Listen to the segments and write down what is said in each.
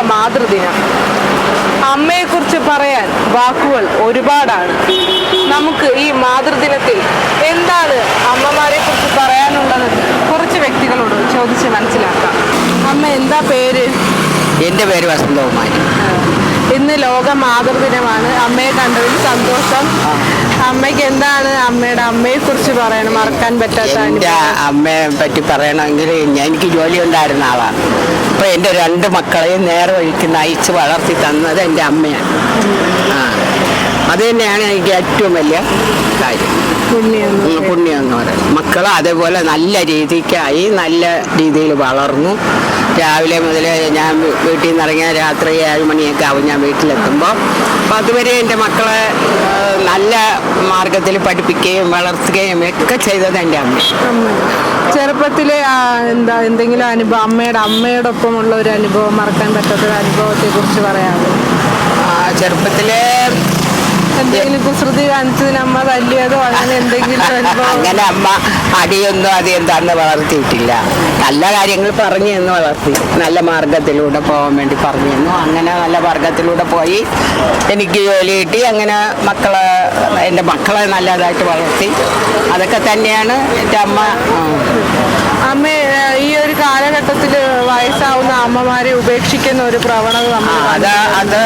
മാതൃദിനം. അമ്മയെക്കുറിച്ച് പറയാൻ വാക്കുകൾ ഒരുപാടാണ്. നമുക്ക് ഈ മാതൃദിനത്തിൽ എന്താണ് അമ്മമാരെ കുറിച്ച് പറയാനുള്ളത്? കുറച്ച് വ്യക്തികളോട് ചോദിച്ച് മനസ്സിലാക്കാം. അമ്മ എന്താ പേര്? എന്റെ പേര് വസന്തകുമാരി. ഇന്ന് ലോക മാതൃദിനമാണ് അമ്മയെ കണ്ടതിൽ സന്തോഷം. അമ്മയ്ക്ക് എന്താണ് അമ്മയുടെ അമ്മയെ കുറിച്ച് പറയണം? മറക്കാൻ പറ്റാത്ത എന്റെ അമ്മയെ പറ്റി പറയണമെങ്കിൽ ഞാൻ- എനിക്ക് ജോലി ഉണ്ടായിരുന്ന ആളാണ്. അപ്പോൾ എന്റെ രണ്ട് മക്കളെയും നേരെ വഴിക്ക് നയിച്ച് വളർത്തി തന്നത് എന്റെ അമ്മയാണ്. ആ. അത് തന്നെയാണ് എനിക്ക് ഏറ്റവും വലിയ കാര്യം. പുണ്യം എന്ന് പറയുന്നത്. മക്കൾ അതേപോലെ നല്ല രീതിക്കായി നല്ല രീതിയിൽ വളർന്നു. രാവിലെ മുതൽ ഞാൻ വീട്ടിൽ നിന്ന് ഇറങ്ങിയ രാത്രി ഏഴ് മണിയൊക്കെ ആവും ഞാൻ വീട്ടിലെത്തുമ്പോൾ അപ്പോൾ അതുവരെ എന്റെ മക്കളെ നല്ല മാർഗത്തിൽ പഠിപ്പിക്കുകയും വളർത്തുകയും ഒക്കെ ചെയ്തത് എന്റെ അമ്മ. ചെറുപ്പത്തിലെ എന്താ എന്തെങ്കിലും അനുഭവം അമ്മയുടെ അമ്മയോടൊപ്പമുള്ള ഒരു അനുഭവം മറക്കാൻ പറ്റാത്ത ഒരു അനുഭവത്തെ കുറിച്ച് പറയാമോ ചെറുപ്പത്തിലെ എന്തെങ്കിലും കുസൃതി കാണിച്ചതിന് അമ്മ തല്ലിയതോ അങ്ങനെ എന്തെങ്കിലും അങ്ങനെ അമ്മ അടിയൊന്നും അത് എന്താന്ന് വളർത്തിയിട്ടില്ല. നല്ല കാര്യങ്ങൾ പറഞ്ഞു എന്ന് വളർത്തി. നല്ല മാർഗത്തിലൂടെ പോകാൻ വേണ്ടി പറഞ്ഞു തന്നു അങ്ങനെ നല്ല മാർഗത്തിലൂടെ പോയി. എനിക്ക് ജോലി കിട്ടി. അങ്ങനെ മക്കളെ എന്റെ മക്കളെ നല്ലതായിട്ട് വളർത്തി. അതൊക്കെ തന്നെയാണ് എന്റെ അമ്മ ആ. കാലഘട്ടത്തിൽ വയസ്സാവുന്ന അമ്മമാരെ ഉപേക്ഷിക്കുന്ന ഒരു പ്രവണത അത് അത്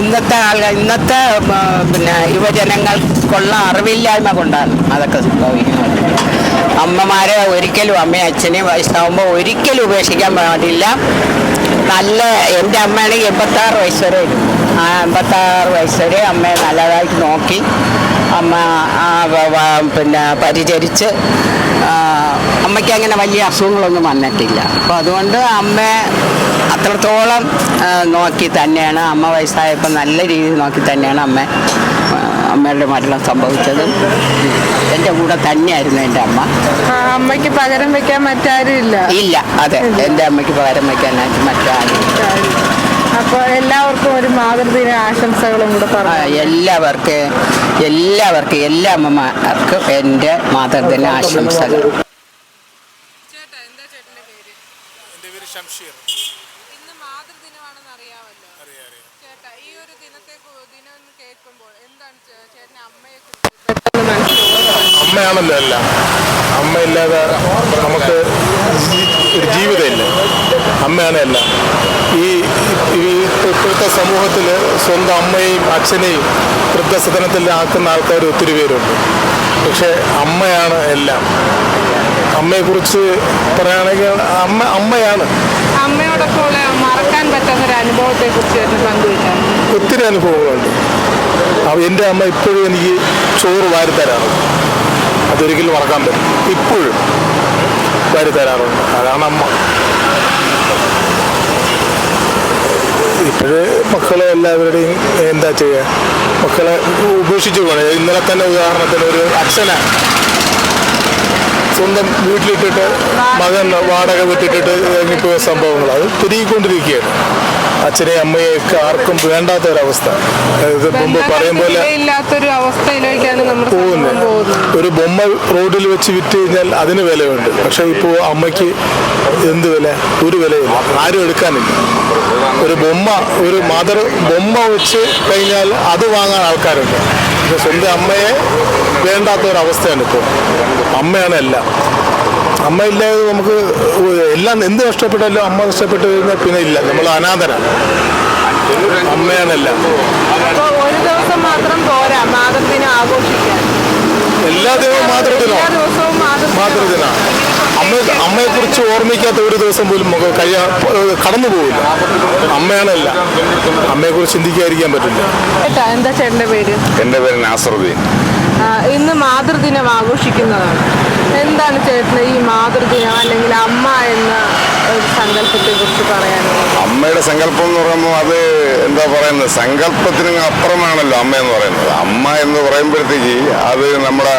ഇന്നത്തെ ആൾക്കാർ ഇന്നത്തെ പിന്നെ യുവജനങ്ങൾക്കുള്ള അറിവില്ലായ്മ കൊണ്ടാണ് അതൊക്കെ സംഭവിക്കുന്നത് അമ്മമാരെ ഒരിക്കലും അമ്മയും അച്ഛനെയും വയസ്സാവുമ്പോൾ ഒരിക്കലും ഉപേക്ഷിക്കാൻ പാടില്ല നല്ല എന്റെ അമ്മയാണെങ്കിൽ എൺപത്താറ് വയസ്സ് വരെ ഇരുന്നു. ആ എൺപത്താറ് വയസ്സ് വരെ അമ്മയെ നല്ലതായിട്ട് നോക്കി അമ്മ പിന്നെ പരിചരിച്ച് അമ്മയ്ക്ക് അങ്ങനെ വലിയ അസുഖങ്ങളൊന്നും വന്നിട്ടില്ല. അപ്പോൾ അതുകൊണ്ട് അമ്മ അത്രത്തോളം നോക്കി തന്നെയാണ്. അമ്മ വയസ്സായപ്പോൾ നല്ല രീതിയിൽ നോക്കി തന്നെയാണ് അമ്മ അമ്മയുടെ മരണം സംഭവിച്ചതും. എന്റെ കൂടെ തന്നെയായിരുന്നു എന്റെ അമ്മ. അമ്മയ്ക്ക് പകരം വെക്കാൻ മറ്റാരും ഇല്ല ഇല്ല അതെ. എന്റെ അമ്മയ്ക്ക് പകരം വയ്ക്കാനായിട്ട് മറ്റാരും അപ്പോൾ എല്ലാവർക്കും ഒരു മാതൃദിന ആശംസകളും കൂടെ പറഞ്ഞു. എല്ലാവർക്കും എല്ലാവർക്കും എല്ലാ അമ്മമാർക്കും എന്റെ മാതൃദിന ആശംസകൾ ചേട്ടാ എന്താ ചേട്ടന്റെ പേര് എന്റെ പേര് ഷംഷീർ. ഇന്ന് മാതൃദിനമാണെന്ന് അറിയാമല്ലോ. അറിയാം അറിയാം. ചേട്ടാ ഈ ഒരു ദിനത്തെ ദിനം കേൾക്കുമ്പോൾ എന്താണ് ചേട്ടന് അമ്മയെ കുറിച്ച് പെട്ടെന്ന് മനസ്സിലാവുന്നത് അമ്മയാണല്ലോ എല്ലാം. അമ്മയില്ലാതെ നമുക്ക് ഒരു ജീവിതമില്ല. അമ്മയാണ് എല്ലാം. ഈ ഈ ഇപ്പോഴത്തെ സമൂഹത്തിൽ സ്വന്തം അമ്മയെയും അച്ഛനെയും വൃദ്ധസദനത്തിൽ ആക്കുന്ന ആൾക്കാർ ഒത്തിരി പേരുണ്ട്. പക്ഷേ അമ്മയാണ് എല്ലാം. അമ്മയെക്കുറിച്ച് പറയുകയാണെങ്കിൽ അമ്മ അമ്മയാണ്. അമ്മയോടൊപ്പം മറക്കാൻ പറ്റാത്ത ഒരു അനുഭവത്തെ കുറിച്ച് പങ്കുവയ്ക്കാം ഒത്തിരി അനുഭവങ്ങളുണ്ട്. എന്റെ അമ്മ ഇപ്പോഴും എനിക്ക് ചോറ് വാരിത്തരാറ് അതൊരിക്കലും മറക്കാൻ പറ്റും ഇപ്പോഴും വാരിത്തരാറുണ്ട് അതാണ് അമ്മ. ഇപ്പോഴേ മക്കളെ എല്ലാവരുടെയും എന്താ ചെയ്യുക? മക്കളെ ഉപേക്ഷിച്ചു പോകണം. ഇന്നലെ തന്നെ ഉദാഹരണത്തിന് ഒരു അച്ഛനാണ്. സ്വന്തം വീട്ടിലിട്ടിട്ട് മകൻ വാടക വിട്ടിട്ടിട്ട് ഇറങ്ങിപ്പോയ സംഭവങ്ങൾ അത് തിരികൊണ്ടിരിക്കുകയാണ് അച്ഛനെയും അമ്മയെയൊക്കെ ആർക്കും വേണ്ടാത്ത ഒരവസ്ഥ ഇത് മുമ്പ് പറയും പോലെ പോകുന്നത് പോകുന്നത്. ഒരു ബൊമ്മ റോഡിൽ വെച്ച് വിറ്റ് കഴിഞ്ഞാൽ അതിന് വിലയുണ്ട്. പക്ഷെ ഇപ്പോൾ അമ്മയ്ക്ക് എന്ത് വില? ഒരു വിലയില്ല. ആരും എടുക്കാനില്ല. ഒരു ബൊമ്മ ഒരു മദർ ബൊമ്മ വെച്ച് കഴിഞ്ഞാൽ അത് വാങ്ങാൻ ആൾക്കാരുണ്ട്. പക്ഷെ സ്വന്തം അമ്മയെ വേണ്ടാത്ത ഒരവസ്ഥയാണ് ഇപ്പോൾ അമ്മയാണ് എല്ലാം. അമ്മ ഇല്ലാതെ നമുക്ക് എല്ലാം എന്ത് നഷ്ടപ്പെട്ടാലും അമ്മ നഷ്ടപ്പെട്ട് കഴിഞ്ഞാൽ പിന്നെ ഇല്ല. നമ്മൾ അനാഥരാണ്. അമ്മയാണ് എല്ലാം. ഒരു ദിവസം മാത്രം പോരാ മാതൃദിനം ആഘോഷിക്കാൻ. എല്ലാ ദിവസവും മാതൃദിനോ മാതൃദിനാണ് അമ്മ അമ്മയെക്കുറിച്ച് ഓർമ്മിക്കാത്ത ഒരു ദിവസം പോലും നമുക്ക് കഴിയാ കടന്നു പോകില്ല അമ്മയാണല്ല അമ്മയെക്കുറിച്ച് ചിന്തിക്കാതിരിക്കാൻ പറ്റില്ല. എന്താ ചേട്ടന്റെ പേര്? എന്റെ പേര് നാസറുദ്ദീൻ. ഇന്ന് മാതൃദിനം ആഘോഷിക്കുന്നതാണ്. എന്താണ് ചേട്ടന് ഈ മാതൃദിനം അല്ലെങ്കിൽ അമ്മ എന്ന സങ്കല്പത്തെ കുറിച്ച് പറയാനുള്ളത് അമ്മയുടെ സങ്കല്പം എന്ന് പറയുമ്പോൾ അത് എന്താ പറയുന്നത്? സങ്കല്പത്തിന് അപ്പുറമാണല്ലോ അമ്മ എന്ന് പറയുന്നത്. അമ്മ എന്ന് പറയുമ്പോഴത്തേക്ക് അത് നമ്മുടെ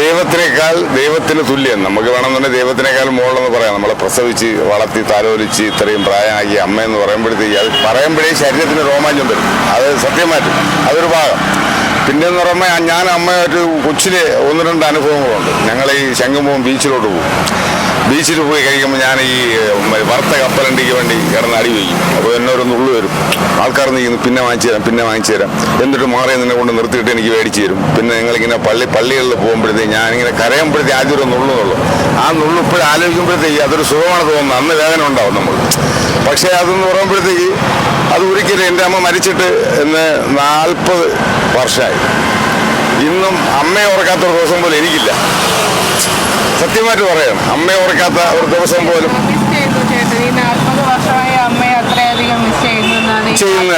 ദൈവത്തിനേക്കാൾ ദൈവത്തിന് തുല്യം. നമുക്ക് വേണമെന്നുണ്ടെങ്കിൽ ദൈവത്തിനേക്കാൾ മുകളിലെന്ന് പറയാം. നമ്മളെ പ്രസവിച്ച് വളർത്തി താലോലിച്ച് ഇത്രയും പ്രായമാക്കി അമ്മ എന്ന് പറയുമ്പോഴത്തേക്ക് അത് പറയുമ്പോഴേ ശരീരത്തിന് രോമാഞ്ചം വരും. അത് സത്യമായിട്ടും. അതൊരു ഭാഗം. പിന്നെ എന്ന് പറയുമ്പോൾ ഞാൻ അമ്മയായിട്ട് കൊച്ചിലെ ഒന്ന് രണ്ട് അനുഭവങ്ങളുണ്ട്. ഞങ്ങൾ ഈ ശംഖുമുഖം ബീച്ചിലോട്ട് പോകും. ബീച്ചിൽ പോയി കഴിക്കുമ്പോൾ ഞാൻ ഈ വറുത്ത കപ്പലണ്ടിക്ക് വേണ്ടി കിടന്ന് അടി വയ്ക്കും. അപ്പോൾ എന്നൊരു നുള്ളു വരും. ആൾക്കാർ നിൽക്കുന്നു പിന്നെ വാങ്ങിച്ചു തരാം പിന്നെ വാങ്ങിച്ചു തരാം. എന്നിട്ട് മാറി നിന്നെ കൊണ്ട് നിർത്തിയിട്ട് എനിക്ക് മേടിച്ചു തരും. പിന്നെ ഞങ്ങളിങ്ങനെ പള്ളി പള്ളികളിൽ പോകുമ്പോഴത്തേക്ക് ഞാനിങ്ങനെ കരയുമ്പോഴത്തേക്ക് ആദ്യം ഒരു നുള്ളു നുള്ളു. ആ നുള്ളു ഇപ്പോഴും ആലോചിക്കുമ്പോഴത്തേക്ക് അതൊരു സുഖമാണ് തോന്നുന്നത് അന്ന് വേദന ഉണ്ടാവും നമ്മൾ പക്ഷേ അതെന്ന് പറയുമ്പോഴത്തേക്ക് അത് ഒരിക്കലും എന്റെ അമ്മ മരിച്ചിട്ട് എന്ന് നാൽപ്പത് വർഷമായി. ഇന്നും അമ്മയെ ഓർക്കാത്ത ഒരു ദിവസം പോലും എനിക്കില്ല. സത്യമായിട്ട് പറയാം അമ്മയെ ഓർക്കാത്ത ഒരു ദിവസം പോലും ചെയ്യുന്നു.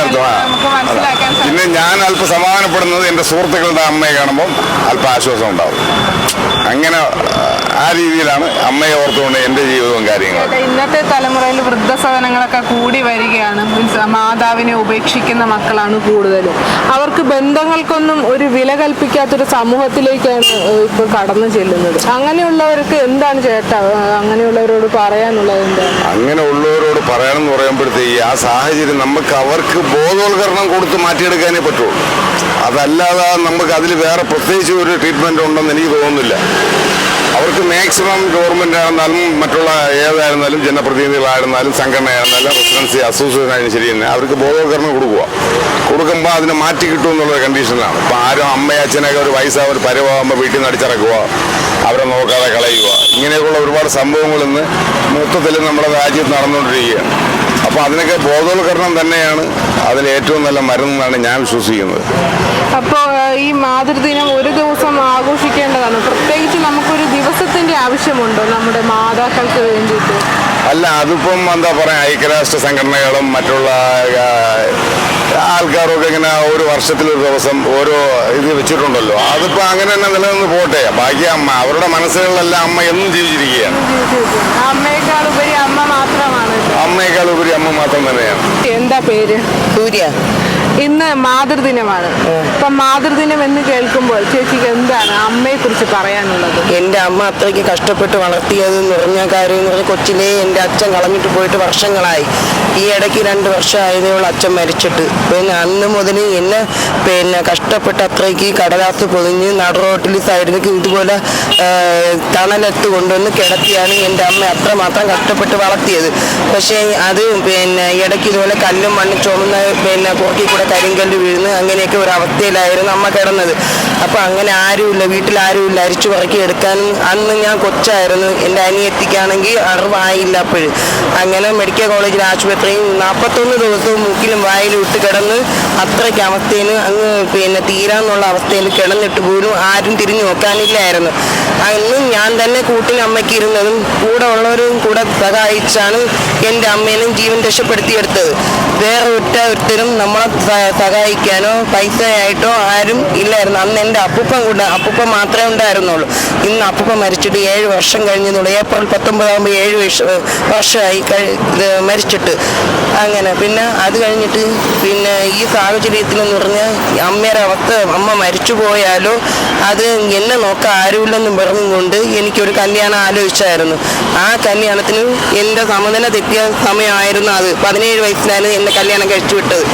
പിന്നെ ഞാൻ അല്പം സമാധാനപ്പെടുന്നത് എന്റെ സുഹൃത്തുക്കളുടെ അമ്മയെ കാണുമ്പോൾ അല്പം ആശ്വാസം ഉണ്ടാവും. അങ്ങനെ ആ രീതിയിലാണ് അമ്മയെ ഓർത്തുകൊണ്ട് എന്റെ ജീവിതവും കാര്യങ്ങളും. ഇന്നത്തെ തലമുറയിൽ വൃദ്ധസദനങ്ങളൊക്കെ കൂടി വരികയാണ്. മീൻസ് മാതാവിനെ ഉപേക്ഷിക്കുന്ന മക്കളാണ് കൂടുതലും. അവർക്ക് ബന്ധങ്ങൾക്കൊന്നും ഒരു വില കൽപ്പിക്കാത്തൊരു സമൂഹത്തിലേക്കാണ് ഇപ്പോൾ കടന്നു ചെല്ലുന്നത്. അങ്ങനെയുള്ളവർക്ക് എന്താണ് ചേട്ടാ അങ്ങനെയുള്ളവരോട് പറയാനുള്ളത് എന്താണ്? അങ്ങനെയുള്ളവരോട് പറയാനെന്ന് പറയുമ്പോഴത്തേക്ക് ആ സാഹചര്യം നമുക്ക് അവർക്ക് ബോധവൽക്കരണം കൊടുത്ത് മാറ്റിയെടുക്കാനേ പറ്റുള്ളൂ. അതല്ലാതെ നമുക്ക് അതിൽ വേറെ പ്രത്യേകിച്ച് ഒരു ട്രീറ്റ്മെന്റ് ഉണ്ടെന്ന് എനിക്ക് തോന്നുന്നില്ല. അവർക്ക് മാക്സിമം ഗവൺമെന്റ് ആയിരുന്നാലും മറ്റുള്ള ഏതായിരുന്നാലും ജനപ്രതിനിധികളായിരുന്നാലും സംഘടനയായിരുന്നാലും റെസിഡൻസി അസോസിയേഷൻ ആയാലും ശരി തന്നെ അവർക്ക് ബോധവൽക്കരണം കൊടുക്കുക. കൊടുക്കുമ്പോൾ അതിനെ മാറ്റി കിട്ടും എന്നുള്ള കണ്ടീഷനാണ് ഇപ്പം ആരും അമ്മയും അച്ഛനൊക്കെ ഒരു വയസ്സാ ഒരു പരവാകുമ്പോൾ വീട്ടിൽ നിന്ന് അടിച്ചിറക്കുക അവരെ നോക്കാതെ കളയുക. ഇങ്ങനെയൊക്കെയുള്ള ഒരുപാട് സംഭവങ്ങൾ ഇന്ന് മൊത്തത്തിൽ നമ്മുടെ രാജ്യത്ത് നടന്നുകൊണ്ടിരിക്കുകയാണ്. അപ്പോൾ അതിനൊക്കെ ബോധവൽക്കരണം തന്നെയാണ് അതിൽ ഏറ്റവും നല്ല മരുന്നെന്നാണ് ഞാൻ വിശ്വസിക്കുന്നത്. അപ്പോൾ ഈ മാതൃദിനം ഒരു ദിവസം ആഘോഷിക്കേണ്ടതാണ്. പ്രത്യേകിച്ച് നമുക്കൊരു ദിവസത്തിന്റെ ആവശ്യമുണ്ടോ നമ്മുടെ മാതാക്കൾക്ക് വേണ്ടിയിട്ട്? അല്ല അതിപ്പം എന്താ പറയുക ഐക്യരാഷ്ട്ര സംഘടനകളും മറ്റുള്ള ആൾക്കാരൊക്കെ ഇങ്ങനെ ഒരു വർഷത്തിലൊരു ദിവസം ഓരോ ഇത് വെച്ചിട്ടുണ്ടല്ലോ. അതിപ്പോൾ അങ്ങനെ തന്നെ നിലനിന്ന് പോട്ടെ. ബാക്കി അമ്മ അവരുടെ മനസ്സുകളിലെല്ലാം അമ്മ എന്നും ജീവിച്ചിരിക്കുകയാണ്. അമ്മയേക്കാൾ ഉപരി അമ്മയേക്കാൾ ഉപരി അമ്മ മാത്രം തന്നെയാണ്. എന്താ പേര്? സൂര്യ. ഇന്ന് മാതൃദിനമാണ്. അപ്പൊ മാതൃദിനം എന്ന് കേൾക്കുമ്പോൾ ചേച്ചിക്ക് എന്താണ് അമ്മയെ കുറിച്ച് പറയാനുള്ളത്? എന്റെ അമ്മ അത്രയ്ക്ക് കഷ്ടപ്പെട്ട് വളർത്തിയത് എന്ന് പറഞ്ഞ കാര്യം എന്ന് പറഞ്ഞാൽ കൊച്ചിലെ എന്റെ അച്ഛൻ കളഞ്ഞിട്ട് പോയിട്ട് വർഷങ്ങളായി. ഈ ഇടയ്ക്ക് രണ്ട് വർഷമായതേ ഉള്ളൂ അച്ഛൻ മരിച്ചിട്ട്. പിന്നെ അന്ന് മുതൽ എന്നെ പിന്നെ കഷ്ടപ്പെട്ട് അത്രയ്ക്ക് കടലാസ് പൊതിഞ്ഞ് നടുറോട്ടിൽ സൈഡിലേക്ക് ഇതുപോലെ തണലത്ത് കൊണ്ടുവന്ന് കിടത്തിയാണ് എന്റെ അമ്മ അത്രമാത്രം കഷ്ടപ്പെട്ട് വളർത്തിയത്. പക്ഷേ അത് പിന്നെ ഇടയ്ക്ക് ഇതുപോലെ കല്ലും മണ്ണും ചുമന്ന പിന്നെ പുറക്കിൽ കൂടെ കരിങ്കല്ല് വീഴുന്നു അങ്ങനെയൊക്കെ ഒരു അവസ്ഥയിലായിരുന്നു അമ്മ കിടന്നത്. അപ്പോൾ അങ്ങനെ ആരുമില്ല വീട്ടിൽ ആരുമില്ല. അരിച്ചു പറക്കി എടുക്കാനും അന്ന് ഞാൻ കൊച്ചായിരുന്നു. എന്റെ അനിയത്തിക്കാണെങ്കിൽ അറിവായില്ല അപ്പോഴും. അങ്ങനെ മെഡിക്കൽ കോളേജിൽ ആശുപത്രിയിൽ നാൽപ്പത്തൊന്ന് ദിവസവും മൂക്കിലും വായിലും ഇട്ട് കിടന്ന് അത്രയ്ക്ക് അവസ്ഥയിൽ അങ്ങ് പിന്നെ തീരാന്നുള്ള അവസ്ഥയിൽ കിടന്നിട്ട് പോലും ആരും തിരിഞ്ഞു നോക്കാനില്ലായിരുന്നു. അന്ന് ഞാൻ തന്നെ കൂട്ടിൽ അമ്മയ്ക്ക് ഇരുന്നതും കൂടെ ഉള്ളവരും കൂടെ സഹായിച്ചാണ് എന്റെ അമ്മേനും ജീവൻ രക്ഷപ്പെടുത്തിയെടുത്തത് വേറെ ഒറ്റ ഒരുത്തരും നമ്മളെ സഹായിക്കാനോ പൈസയായിട്ടോ ആരും ഇല്ലായിരുന്നു. അന്ന് എന്റെ അപ്പൂപ്പൻ കൂടെ അപ്പൂപ്പൻ മാത്രമേ ഉണ്ടായിരുന്നുള്ളൂ. ഇന്ന് അപ്പൂപ്പൻ മരിച്ചിട്ട് ഏഴ് വർഷം കഴിഞ്ഞതുള്ളൂ ഏപ്രിൽ പത്തൊമ്പതാകുമ്പോൾ ഏഴ് വർഷമായി മരിച്ചിട്ട്. അങ്ങനെ പിന്നെ അത് കഴിഞ്ഞിട്ട് പിന്നെ ഈ സാഹചര്യത്തിൽ എന്ന് പറഞ്ഞാൽ അമ്മയുടെ അവസ്ഥ അമ്മ മരിച്ചു പോയാലോ അത് എന്നെ നോക്കാൻ ആരുമില്ലെന്നും പറഞ്ഞുകൊണ്ട് എനിക്കൊരു കല്യാണം ആലോചിച്ചായിരുന്നു. ആ കല്യാണത്തിന് എന്റെ സമനില തെറ്റിയ സമയമായിരുന്നു അത്. പതിനേഴ് വയസ്സിലാണ് എന്നെ കല്യാണം കഴിച്ചു വിട്ടത്.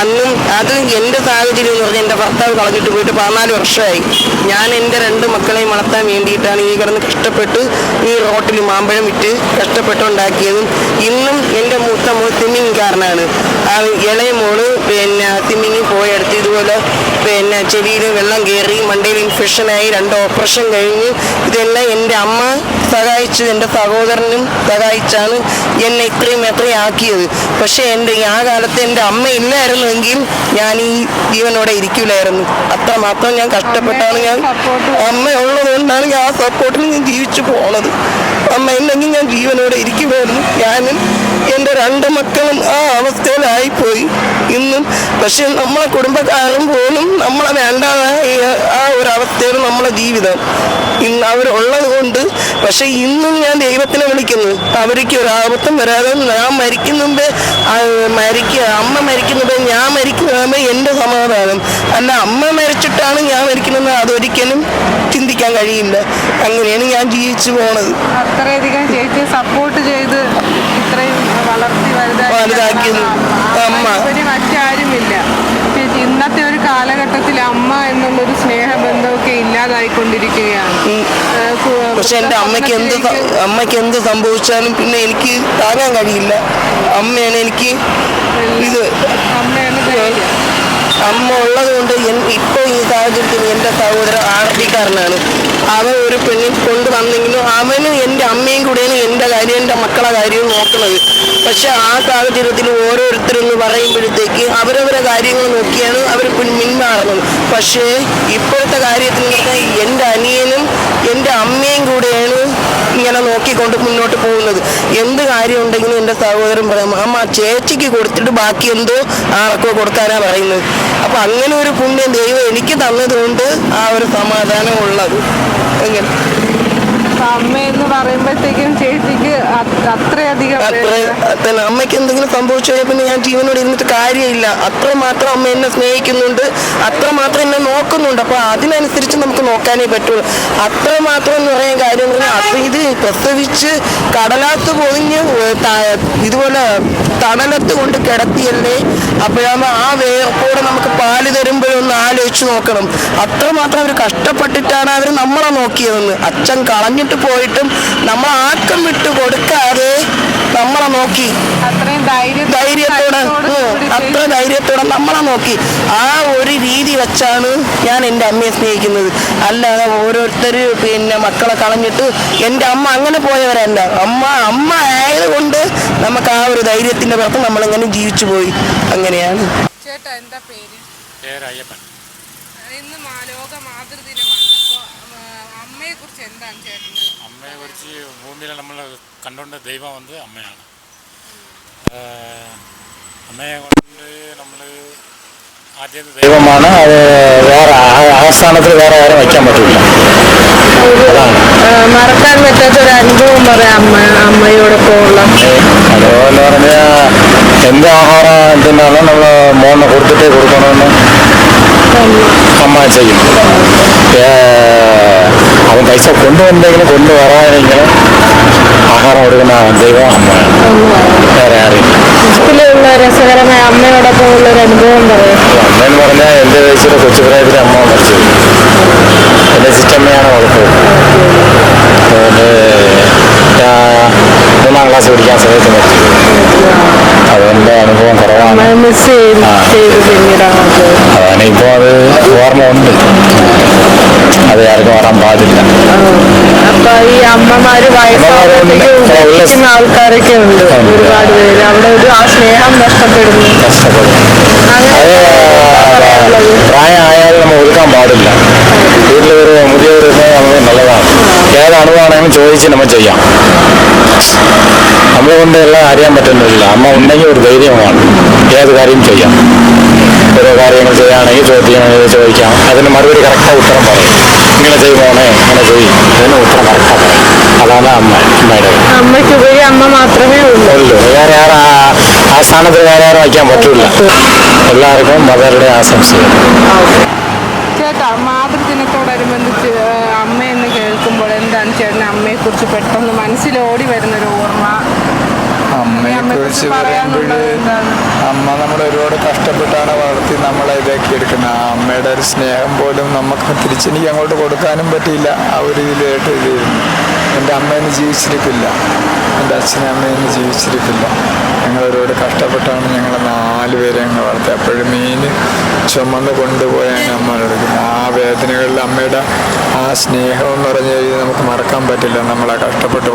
അന്നും അത് എന്റെ സാഹചര്യം എന്ന് പറഞ്ഞാൽ എന്റെ ഭർത്താവ് കളഞ്ഞിട്ട് പോയിട്ട് പതിനാല് വർഷമായി. ഞാൻ എന്റെ രണ്ട് മക്കളെയും വളർത്താൻ വേണ്ടിയിട്ടാണ് ഈ കിടന്ന് കഷ്ടപ്പെട്ട് ഈ റോട്ടിൽ മാമ്പഴം വിറ്റ് കഷ്ടപ്പെട്ടുണ്ടാക്കിയതും ഇന്നും എന്റെ മൂത്ത മോൾ സ്വിമ്മിങ്കാരനാണ് ആ ഇളയ മോൾ പിന്നെ തിമ്മിങ്ങി പോയെടുത്ത് ഇതുപോലെ പിന്നെ ചെവിയിൽ വെള്ളം കയറി മണ്ടയിൽ ഇൻഫെക്ഷനായി രണ്ട് ഓപ്പറേഷൻ കഴിഞ്ഞ് ഇതെല്ലാം എന്റെ അമ്മ സഹായിച്ചത് എന്റെ സഹോദരനും സഹായിച്ചാണ് എന്നെ ഇത്രയും എത്രയും ആക്കിയത് പക്ഷേ എന്റെ ആ കാലത്ത് എന്റെ അമ്മ ഇല്ലായിരുന്നുവെങ്കിൽ ഞാൻ ഈ ജീവനോടെ ഇരിക്കില്ലായിരുന്നു. അത്രമാത്രം ഞാൻ കഷ്ടപ്പെട്ടാണ് ഞാൻ അമ്മ ഉള്ളതുകൊണ്ടാണ് ഞാൻ ആ സപ്പോർട്ടിൽ ഞാൻ ജീവിച്ചു പോണത്. അമ്മ ഇല്ലെങ്കിൽ ഞാൻ ജീവനോടെ ഇരിക്കുമായിരുന്നു. ഞാനും എന്റെ രണ്ട് മക്കളും ആ അവസ്ഥയിലായിപ്പോയി. ഇന്നും പക്ഷെ നമ്മളെ കുടുംബക്കാരും പോലും നമ്മളെ വേണ്ടാതായ ആ ഒരു അവസ്ഥയാണ് നമ്മളെ ജീവിതം. ഇന്ന് അവരുള്ളത് കൊണ്ട് പക്ഷെ ഇന്നും ഞാൻ ദൈവത്തിനെ വിളിക്കുന്നു. അവർക്ക് ഒരു ആപത്തും വരാതെ ഞാൻ മരിക്കുന്ന മുമ്പേ ആ, മരിക്കുക അമ്മ മരിക്കുന്നുമ്പേ ഞാൻ മരിക്കുമ്പോൾ എന്റെ സമാധാനം. അല്ല അമ്മ മരിച്ചിട്ടാണ് ഞാൻ മരിക്കുന്നത് അതൊരിക്കലും ചിന്തിക്കാൻ കഴിയില്ല. അങ്ങനെയാണ് ഞാൻ ജീവിച്ചു പോണത്. അത്രയധികം സപ്പോർട്ട് ചെയ്ത് ഇത്രയും വളർത്തി വലുതാക്കി വലുതാക്കിയത്. അമ്മ. ഒരു മറ്റാരുമില്ല ചേച്ചി ഇന്നത്തെ ഒരു കു- പക്ഷെ എന്റെ അമ്മയ്ക്ക് എന്ത് അമ്മയ്ക്ക് എന്ത് സംഭവിച്ചാലും പിന്നെ എനിക്ക് താങ്ങാൻ കഴിയില്ല. അമ്മയാണ് എനിക്ക് ഇത്. അമ്മ ഉള്ളത് കൊണ്ട് ഇപ്പോൾ ഈ സാഹചര്യത്തിൽ എന്റെ സഹോദരൻ ആർത്തിക്കാരനാണ് അവൻ ഒരു പെണ്ണിൽ കൊണ്ടുവന്നെങ്കിലും അവന് എന്റെ അമ്മയും കൂടെയാണ് എന്റെ കാര്യം എന്റെ മക്കളെ കാര്യവും നോക്കുന്നത്. പക്ഷെ ആ സാഹചര്യത്തിൽ ഓരോരുത്തരെന്ന് പറയുമ്പോഴത്തേക്ക് അവരവരെ കാര്യങ്ങൾ നോക്കിയാണ് അവർ പിന്മാറുന്നത് പക്ഷേ ഇപ്പോഴത്തെ കാര്യത്തിൽ എന്ന് പറഞ്ഞാൽ എന്റെ അനിയനും എന്റെ അമ്മയും കൂടെയാണ് ഇങ്ങനെ നോക്കിക്കൊണ്ട് മുന്നോട്ട് പോകുന്നത്. എന്ത് കാര്യം ഉണ്ടെങ്കിലും എന്റെ സഹോദരൻ പറയാം അമ്മ ചേച്ചിക്ക് കൊടുത്തിട്ട് ബാക്കി എന്തോ ആർക്കോ കൊടുക്കാനാ പറയുന്നത്. അപ്പൊ അങ്ങനെ ഒരു പുണ്യം ദൈവം എനിക്ക് തന്നതുകൊണ്ട് ആ ഒരു സമാധാനം ഉള്ളത്. എങ്ങനെ? അപ്പൊ അമ്മ എന്ന് പറയുമ്പോഴത്തേക്കും ചേച്ചിക്ക് അത്രയധികം അമ്മയ്ക്ക് എന്തെങ്കിലും സംഭവിച്ചു കഴിഞ്ഞാൽ പിന്നെ ഞാൻ ജീവനോട് ഇരുന്നിട്ട് കാര്യമില്ല. അത്രമാത്രം അമ്മ എന്നെ സ്നേഹിക്കുന്നുണ്ട്. അത്രമാത്രം എന്നെ നോക്കുന്നുണ്ട്. അപ്പൊ അതിനനുസരിച്ച് നമുക്ക് നോക്കാനേ പറ്റുള്ളൂ. അത്രമാത്രം എന്ന് പറയാൻ കാര്യം ഇത് പ്രസവിച്ച് കടലാത്ത് പൊതിഞ്ഞ് ഇതുപോലെ തണലത്ത് കൊണ്ട് കിടത്തിയല്ലേ? അപ്പോഴാകുമ്പോൾ ആ വേർപ്പോടെ നമുക്ക് പാൽ തരുമ്പോഴൊന്ന് ആലോചിച്ച് നോക്കണം. അത്രമാത്രം അവർ കഷ്ടപ്പെട്ടിട്ടാണ് അവർ നമ്മളെ നോക്കിയതെന്ന്. അച്ഛൻ കളഞ്ഞിട്ട് പോയിട്ടും നമ്മൾ ആക്കം വിട്ട് കൊടുക്കാതെ നമ്മളെ നോക്കി. ധൈര്യത്തോടെ അത്ര ധൈര്യത്തോടെ നമ്മളെ നോക്കി. ആ ഒരു രീതി വെച്ചാണ് ഞാൻ എന്റെ അമ്മയെ സ്നേഹിക്കുന്നത്. അല്ലാതെ ഓരോരുത്തർ പിന്നെ മക്കളെ കളഞ്ഞിട്ട് എന്റെ അമ്മ അങ്ങനെ പോയവരല്ല അമ്മ. അമ്മ ആയതുകൊണ്ട് നമുക്ക് ആ ഒരു ധൈര്യത്തിന്റെ പുറത്ത് നമ്മളെങ്ങനെ ജീവിച്ചു പോയി. അങ്ങനെയാണ്. ചേട്ടാ എന്താ പേര്? ഇന്ന് ലോക മാതൃദിനമാണ് അപ്പോൾ അമ്മയെ കുറിച്ച് എന്താണ് ചേട്ടൻ അമ്മയെ കുറിച്ച് ഭൂമിയിൽ നമ്മൾ കണ്ടുകൊണ്ട് ദൈവം വന്നത് അമ്മയാണ്. അമ്മയെ കൊണ്ട് നമ്മൾ ആദ്യം ദൈവമാണ്. അത് വേറെ ആസ്ഥാനത്തിൽ വേറെ ആരും വയ്ക്കാൻ പറ്റില്ല അതാണ്. മറക്കാൻ പറ്റാത്ത ഒരു അനുഭവം പറയാം അമ്മ അമ്മയോടൊപ്പം ഉള്ള അതുപോലെ പറഞ്ഞാൽ എന്ത് ആഹാരം എന്തിനാണോ നമ്മൾ മോനെ കൊടുത്തിട്ടേ കൊടുക്കണമെന്ന് അമ്മ ചെയ്യും. അവൻ പൈസ കൊണ്ടുവന്നെങ്കിലും കൊണ്ടുവരാനെങ്കിലും ആഹാരം കൊടുക്കുന്ന ദൈവം അമ്മയാണ്. വേറെ അറിയില്ല ഇതിലുള്ള രസകരമായ അമ്മയോടൊപ്പം ഉള്ള ഒരു അനുഭവം പറയാം അമ്മയെന്ന് പറഞ്ഞാൽ എന്റെ വയസ്സിലെ കൊച്ചുപ്രായത്തിൽ അമ്മ മരിച്ചു എന്റെ ചിറ്റമ്മയാണ് വളർത്തത് മൂന്നാം ക്ലാസ് പഠിക്കാൻ സമയത്ത് മരിച്ചു അതുകൊണ്ട് അനുഭവം കുറവാണ്. മിസ് ചെയ്ത് ആ. ചെയ്ത് പിന്നീട് അങ്ങോട്ട് അതാണ് ഇപ്പോൾ അത് ഓർമ്മ ഉണ്ട്. അത് ആർക്കും മാറാൻ പാടില്ല. അപ്പൊ ഈ അമ്മമാര് വയസ്സാകുമ്പോഴത്തേക്ക്. ഉപേക്ഷിക്കുന്ന ആൾക്കാരൊക്കെ ഉണ്ട് ഉണ്ട്. ഒരുപാട് പേര്. അവിടെ ഒരു ആ സ്നേഹം നഷ്ടപ്പെടുന്നു. കഷ്ടപ്പെടും പ്രായമായാലും നമ്മൾ ഒതുക്കാൻ പാടില്ല. വീട്ടിലൊരു മുതിയൊരു നമുക്ക് നല്ലതാണ്. ഏത് അണുവാണെങ്കിലും ചോദിച്ച് നമ്മൾ ചെയ്യാം. നമ്മളെ കൊണ്ട് എല്ലാം അറിയാൻ പറ്റുന്നില്ല. അമ്മ ഉണ്ടെങ്കിൽ ഒരു ധൈര്യമാണ് ഏത് കാര്യം ചെയ്യാം. ഓരോ കാര്യങ്ങൾ ചെയ്യുകയാണെങ്കിൽ ചോദ്യങ്ങൾ ചോദിക്കാം. അതിന് മറുപടി കറക്റ്റാக ഉത്തരം പറയും. ഇങ്ങനെ ചെയ്യുമോണേ ഇങ്ങനെ ചെയ്യും. അതിന് ഉത്തരം കറക്റ്റാக പറയും അതാണ് അമ്മ അമ്മയുടെ അമ്മയ്ക്കുപരി അമ്മ മാത്രമേ ഉള്ളൂ. വേറെ ആരും? ആ- ആ സ്ഥാനത്ത് വേറെ ആരും വയ്ക്കാൻ പറ്റില്ല എല്ലാവർക്കും മദറുടെ ആശംസകൾ. ചേട്ടാ മാതൃദിനത്തോടനുബന്ധിച്ച് അമ്മയെന്ന് കേൾക്കുമ്പോൾ എന്താണ് ചേട്ടൻ അമ്മയെക്കുറിച്ച് പെട്ടെന്ന് മനസ്സിലോടി വരുന്ന ഒരു ഓർമ്മ? കുറിച്ച് പറയുമ്പോൾ അമ്മ നമ്മളെ ഒരുപാട് കഷ്ടപ്പെട്ടാണ് വളർത്തി നമ്മളെ ഇതാക്കി എടുക്കുന്നത്. ആ അമ്മയുടെ ഒരു സ്നേഹം പോലും നമുക്ക് തിരിച്ചെനിക്ക് അങ്ങോട്ട് കൊടുക്കാനും പറ്റിയില്ല. ആ ഒരു ഇതിലായിട്ട് ഇത് എന്റെ അമ്മേനെ ജീവിച്ചിരിപ്പില്ല. എന്റെ അച്ഛനും അമ്മേനെ ജീവിച്ചിരിപ്പില്ല. ഞങ്ങൾ ഒരുപാട് കഷ്ടപ്പെട്ടാണ് ഞങ്ങൾ നാല് പേരെ ഞങ്ങൾ വളർത്തി. അപ്പോഴും മീൻ ചുമന്ന് കൊണ്ടുപോയാണ് അമ്മ എടുക്കുന്നത് ആ വേദനകളിൽ അമ്മയുടെ ആ സ്നേഹം എന്ന് പറഞ്ഞു കഴിഞ്ഞാൽ നമുക്ക് മറക്കാൻ പറ്റില്ല. നമ്മളെ കഷ്ടപ്പെട്ട്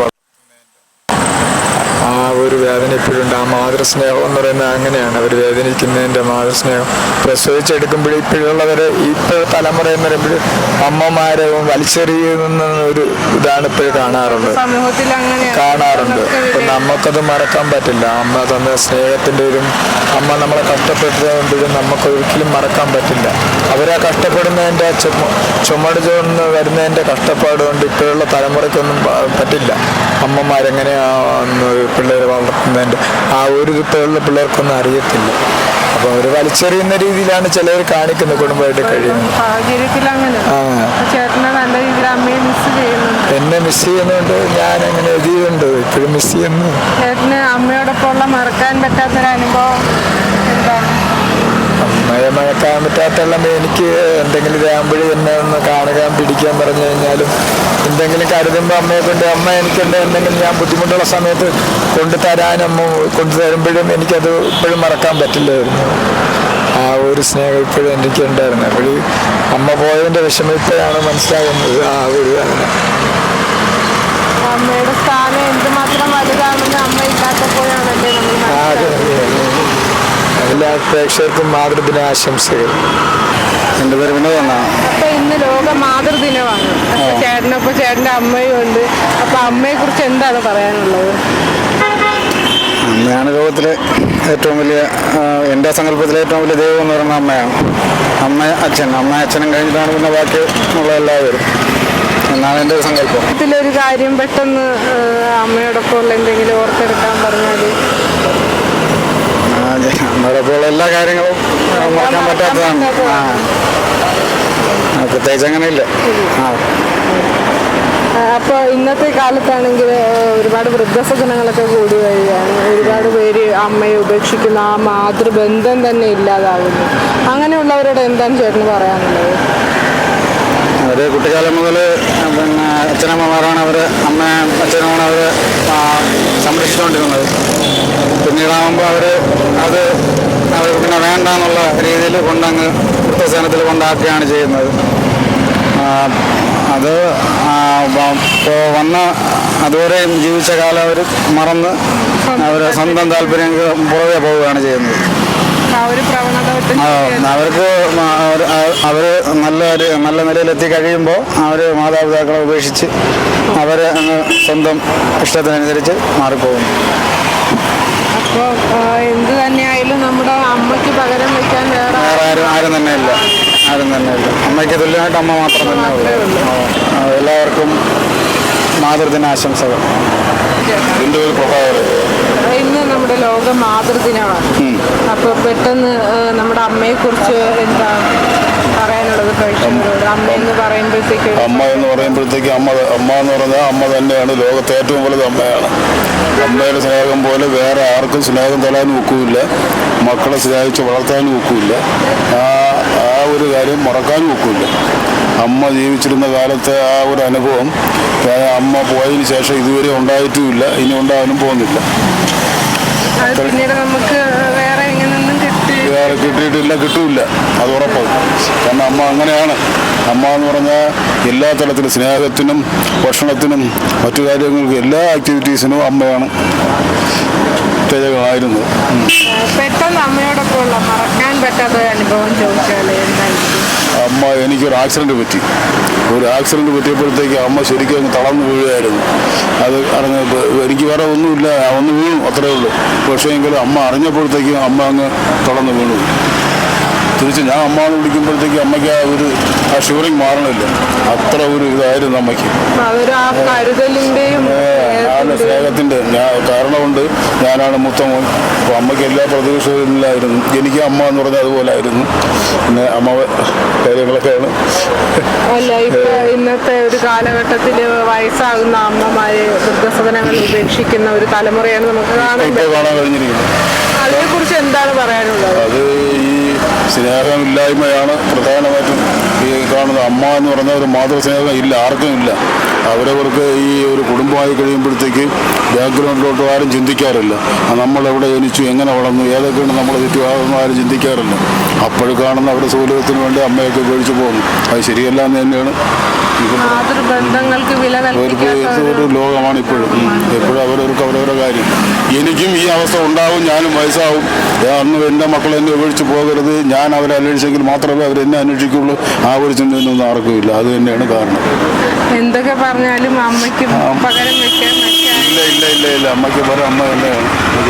ആ ഒരു വേദന ഇപ്പോഴുണ്ട് ആ മാതൃസ്നേഹം എന്ന് പറയുന്നത് അങ്ങനെയാണ്. അവർ വേദനിക്കുന്നതിന്റെ മാതൃസ്നേഹം. പ്രസവിച്ചെടുക്കുമ്പോൾ ഇപ്പോഴുള്ളവർ ഇപ്പോൾ തലമുറ എന്ന് പറയുമ്പോൾ അമ്മമാരെ വലിച്ചെറിയുന്ന ഒരു ഇതാണ് ഇപ്പോഴും കാണാറുണ്ട്. കാണാറുണ്ട് അപ്പം നമുക്കത് മറക്കാൻ പറ്റില്ല. അമ്മ തന്ന സ്നേഹത്തിന്റെ ഒരു അമ്മ നമ്മളെ കഷ്ടപ്പെട്ടതുകൊണ്ടും നമുക്ക് ഒരിക്കലും മറക്കാൻ പറ്റില്ല. അവരാ കഷ്ടപ്പെടുന്നതിന്റെ ചുമ ചുമട് ചുമന്ന് വരുന്നതിന്റെ കഷ്ടപ്പാട് കൊണ്ട് ഇപ്പോഴുള്ള തലമുറയ്ക്കൊന്നും പറ്റില്ല. അമ്മമാരെങ്ങനെയാന്ന് പിള്ളേരെ വളർത്തുന്നതിന്റെ ആ ഒരു ഇപ്പോഴുള്ള പിള്ളേർക്കൊന്നും അറിയത്തില്ല. അപ്പോൾ അവർ വലിച്ചെറിയുന്ന രീതിയിലാണ് ചിലർ കാണിക്കുന്നത് കുടുംബമായിട്ട് കഴിയുന്നത്. എന്നെ മിസ് ചെയ്യുന്നുണ്ട്. ഞാൻ അങ്ങനെ എഴുതിയുണ്ട് ഇപ്പോഴും മിസ് ചെയ്യുന്നു. അമ്മയോടൊപ്പം മറക്കാൻ പറ്റാത്തൊരനുഭവം എന്താണ്? അമ്മ മഴക്കാൻ പറ്റാത്തുള്ള എനിക്ക് എന്തെങ്കിലും രാമ്പഴി എന്നെ ഒന്ന് കാണുക പിടിക്കാൻ പറഞ്ഞു കഴിഞ്ഞാലും എന്തെങ്കിലും കരുതുമ്പോൾ അമ്മയെ കൊണ്ട് അമ്മ എനിക്കുണ്ട് എന്തെങ്കിലും ഞാൻ ബുദ്ധിമുട്ടുള്ള സമയത്ത് കൊണ്ടു തരാനമ്മ അമ്മ കൊണ്ടു തരുമ്പോഴും എനിക്കത് ഇപ്പോഴും മറക്കാൻ പറ്റില്ലായിരുന്നു. ആ ഒരു സ്നേഹം ഇപ്പോഴും എനിക്ക് ഉണ്ടായിരുന്നു അപ്പോഴും അമ്മ പോയതിന്റെ വിഷമം ഇപ്പോഴാണ് മനസ്സിലാകുന്നത്. ആ ഒരു അമ്മയുടെ സ്ഥാനം എന്തുമാത്രം വലുതാണെന്ന് അമ്മ ഇല്ലാത്തപ്പോഴാണല്ലേ നമ്മൾ ആ, അതെ, മനസ്സിലാക്കുന്നത്. അതെ, അതെ. എല്ലാ പ്രേക്ഷകർക്കും മാതൃദിന ആശംസകൾ എന്റെ പേര് വിനോദാണ് അപ്പൊ ഇന്ന് ലോക മാതൃദിനമാണ്. ചേട്ടനൊപ്പം ചേട്ടന്റെ അമ്മയും ഉണ്ട്. അപ്പൊ അമ്മയെ കുറിച്ച് എന്താണ് പറയാനുള്ളത്? അമ്മയാണ് ലോകത്തിലെ ഏറ്റവും വലിയ എന്റെ സങ്കല്പത്തിലെ ഏറ്റവും വലിയ ദൈവം എന്ന് പറയുന്ന അമ്മയാണ്. അമ്മ അച്ഛൻ. അമ്മ അച്ഛനും കഴിഞ്ഞിട്ടാണ് പിന്നെ ബാക്കി ഉള്ള എല്ലാവരും. എന്നാണ് എന്റെ ഒരു സങ്കല്പം. ഇതിലൊരു കാര്യം പെട്ടെന്ന് അമ്മയോടൊപ്പം ഉള്ള എന്തെങ്കിലും ഓർത്തെടുക്കാൻ പറഞ്ഞാൽ ഒപ്പമുള്ള എല്ലാ കാര്യങ്ങളും മറക്കാൻ പറ്റാത്തതാണ്. ആ. ആ, പ്രത്യേകിച്ച് അങ്ങനെയില്ല. ആ. അപ്പോൾ ഇന്നത്തെ കാലത്താണെങ്കിൽ ഒരുപാട് വൃദ്ധസദനങ്ങളൊക്കെ കൂടി വരികയാണ്. ഒരുപാട് പേര് അമ്മയെ ഉപേക്ഷിക്കുന്ന ആ മാതൃബന്ധം തന്നെ ഇല്ലാതാകുന്നു. അങ്ങനെയുള്ളവരോട് എന്താണ് ചേട്ടന് പറയാനുള്ളത്? അവർ കുട്ടിക്കാലം മുതൽ പിന്നെ അച്ഛനമ്മമാരാണ് അവർ അമ്മ അച്ഛനുമാണ് അവർ സംരക്ഷിച്ചുകൊണ്ടിരുന്നത് പിന്നീടാകുമ്പോൾ അവർ അത് അവർ പിന്നെ വേണ്ട എന്നുള്ള രീതിയിൽ കൊണ്ടങ്ങ് വൃത്തസേനത്തിൽ കൊണ്ടാക്കുകയാണ് ചെയ്യുന്നത്. അത് ഇപ്പോൾ വന്ന അതുവരെയും ജീവിച്ച കാലം അവർ മറന്ന് അവർ സ്വന്തം താല്പര്യം പുറകെ പോവുകയാണ് ചെയ്യുന്നത്. അവർക്ക് അവർ നല്ല ഒരു നല്ല നിലയിലെത്തി കഴിയുമ്പോൾ അവർ മാതാപിതാക്കളെ ഉപേക്ഷിച്ച് അവരെ അങ്ങ് സ്വന്തം ഇഷ്ടത്തിനനുസരിച്ച് മാറിപ്പോകുന്നു. അപ്പോൾ എന്ത് തന്നെയായാലും നമ്മുടെ അമ്മയ്ക്ക് പകരം വേറെ ആരും ആരും തന്നെ ഇല്ല. ആരും തന്നെ ഇല്ല. അമ്മയ്ക്ക് തുല്യമായിട്ട് അമ്മ മാത്രം തന്നെ ഉള്ളൂ. എല്ലാവർക്കും മാതൃദിന ആശംസകൾ എന്റെ ഒരു ഇന്ന് നമ്മുടെ ലോക മാതൃദിനമാണ്. അപ്പോൾ പെട്ടെന്ന് നമ്മുടെ അമ്മയെ കുറിച്ച് എന്താ പറയാനുള്ളത് പ്രേക്ഷകരോട്? അമ്മ എന്ന് പറയുമ്പോഴത്തേക്ക് അമ്മ എന്ന് പറയുമ്പോഴത്തേക്ക് അമ്മ അമ്മ എന്ന് പറഞ്ഞാൽ അമ്മ തന്നെയാണ്. ലോകത്തെ ഏറ്റവും വലുത് അമ്മയാണ്. അമ്മയുടെ സ്നേഹം പോലെ വേറെ ആർക്കും സ്നേഹം തരാനും ഒക്കുമില്ല മക്കളെ സ്നേഹിച്ച് വളർത്താനും ഒക്കുമില്ല ആ ആ ഒരു കാര്യം മറക്കാനും ഒക്കുമില്ല അമ്മ ജീവിച്ചിരുന്ന കാലത്തെ ആ ഒരു അനുഭവം അമ്മ പോയതിന് ശേഷം ഇതുവരെ ഉണ്ടായിട്ടുമില്ല. ഇനി ഉണ്ടാകാനും പോകുന്നില്ല. നമുക്ക് വേറെ വേറെ കിട്ടിയിട്ടില്ല കിട്ടൂല അത് ഉറപ്പാണ് കാരണം അമ്മ അങ്ങനെയാണ്. അമ്മ എന്ന് പറഞ്ഞാൽ എല്ലാ തലത്തിലും സ്നേഹത്തിനും ഭക്ഷണത്തിനും മറ്റു കാര്യങ്ങൾക്കും എല്ലാ ആക്ടിവിറ്റീസിനും അമ്മയാണ്. ഏഹ്, പെട്ടെന്ന് അമ്മയോടൊപ്പം ഉള്ള മറക്കാൻ പറ്റാത്ത അനുഭവം ചോദിച്ചാൽ അമ്മ എനിക്കൊരു ആക്സിഡന്റ് പറ്റി. ഒരു ആക്സിഡന്റ് പറ്റിയപ്പോഴത്തേക്ക് അമ്മ ശരിക്കും അങ്ങ് തളർന്നു വീഴുകയായിരുന്നു. അത് അറിഞ്ഞപ്പോൾ എനിക്ക് വേറെ ഒന്നുമില്ല ഒന്ന് വീണു അത്രേ ഉള്ളൂ. പക്ഷേ എങ്കിലും അമ്മ അറിഞ്ഞപ്പോഴത്തേക്കും അമ്മ അങ്ങ് തളർന്നു വീണു. തിരിച്ച് ഞാൻ അമ്മ എന്ന് വിളിക്കുമ്പോഴത്തേക്ക് അമ്മയ്ക്ക് ആ ഒരു ആ ഷിവറിങ് മാറണില്ല. അത്ര ഒരു ഇതായിരുന്നു അമ്മയ്ക്ക്. സ്നേഹത്തിന്റെ ഞാൻ കാരണമുണ്ട് ഞാനാണ് മൂത്ത മോൻ. അപ്പോൾ അമ്മയ്ക്ക് എല്ലാ പ്രതീക്ഷകളും ഇല്ലായിരുന്നു എനിക്ക് അമ്മ എന്ന് പറഞ്ഞാൽ അതുപോലെ ആയിരുന്നു പിന്നെ അമ്മ കാര്യങ്ങളൊക്കെയാണ്. അല്ല ഇപ്പൊ ഇന്നത്തെ ഒരു കാലഘട്ടത്തിൽ വയസ്സാകുന്ന അമ്മമാരെ വൃദ്ധസദനങ്ങളിൽ ഉപേക്ഷിക്കുന്ന ഒരു തലമുറയാണ് നമുക്ക് കാണാൻ കഴിഞ്ഞിരിക്കുന്നത് അതിനെ കുറിച്ച് എന്താണ് പറയാനുള്ളത്? അത് ഈ സ്നേഹമില്ലായ്മയാണ് പ്രധാനമായിട്ടും ഈ കാണുന്നത്. അമ്മ എന്ന് പറഞ്ഞ ഒരു മാതൃസ്നേഹം ഇല്ല ആർക്കും ഇല്ല. അവരവർക്ക് ഈ ഒരു കുടുംബമായി കഴിയുമ്പോഴത്തേക്ക് ബാക്ക്ഗ്രൗണ്ടിലോട്ട് ആരും ചിന്തിക്കാറില്ല. നമ്മളെവിടെ ജനിച്ചു എങ്ങനെ വളർന്നു ഏതൊക്കെയാണ് നമ്മൾ ചുറ്റുപാടും ആരും ചിന്തിക്കാറില്ല. അപ്പോൾ കാണുന്ന അവരുടെ സൗകര്യത്തിന് വേണ്ടി അമ്മയൊക്കെ കഴിച്ചു പോകുന്നു. അത് ശരിയല്ല എന്ന് തന്നെയാണ് മാതൃബന്ധങ്ങൾക്ക് വില ഒരു ലോകമാണ് ഇപ്പോഴും. എപ്പോഴും അവരവർക്ക് അവരവരുടെ കാര്യം. എനിക്കും ഈ അവസ്ഥ ഉണ്ടാവും ഞാനും വയസ്സാവും. അന്ന് എന്റെ മക്കൾ എന്നെ ഉപേക്ഷിച്ച് പോകരുത്. ഞാൻ അവരെ അന്വേഷിച്ചെങ്കിൽ മാത്രമേ അവർ എന്നെ അന്വേഷിക്കുള്ളൂ ആ ഒരു ചിന്തയൊന്നും ആർക്കുമില്ല. അത് തന്നെയാണ് കാരണം. എന്തൊക്കെ പറഞ്ഞാലും അമ്മയ്ക്ക് പകരം വെക്കാൻ ഇല്ല ഇല്ല ഇല്ല ഇല്ല. അമ്മയ്ക്ക് പറയാം അമ്മ തന്നെയാണ് അമ്മയ്ക്ക്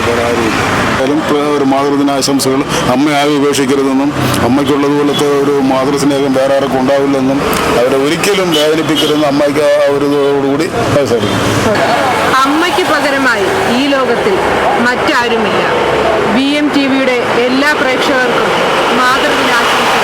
ഇപ്പൊ ഒരു മാതൃദിനാശംസകൾ. അമ്മയായി ഉപേക്ഷിക്കരുതെന്നും അമ്മയ്ക്കുള്ളതുപോലത്തെ ഒരു മാതൃസ്നേഹം വേറെ ആർക്കും ഉണ്ടാവില്ലെന്നും അവരെ ഒരിക്കലും വേദനിപ്പിക്കരുതെന്ന് അമ്മയ്ക്ക് അവരോടുകൂടി. ഒരു ഇതോടുകൂടി അവസാനിക്കും അമ്മയ്ക്ക് പകരമായി ഈ ലോകത്തിൽ മറ്റാരുമില്ല. ബി എം ടി വിയുടെ എല്ലാ പ്രേക്ഷകർക്കും മാതൃദിനാശംസകൾ.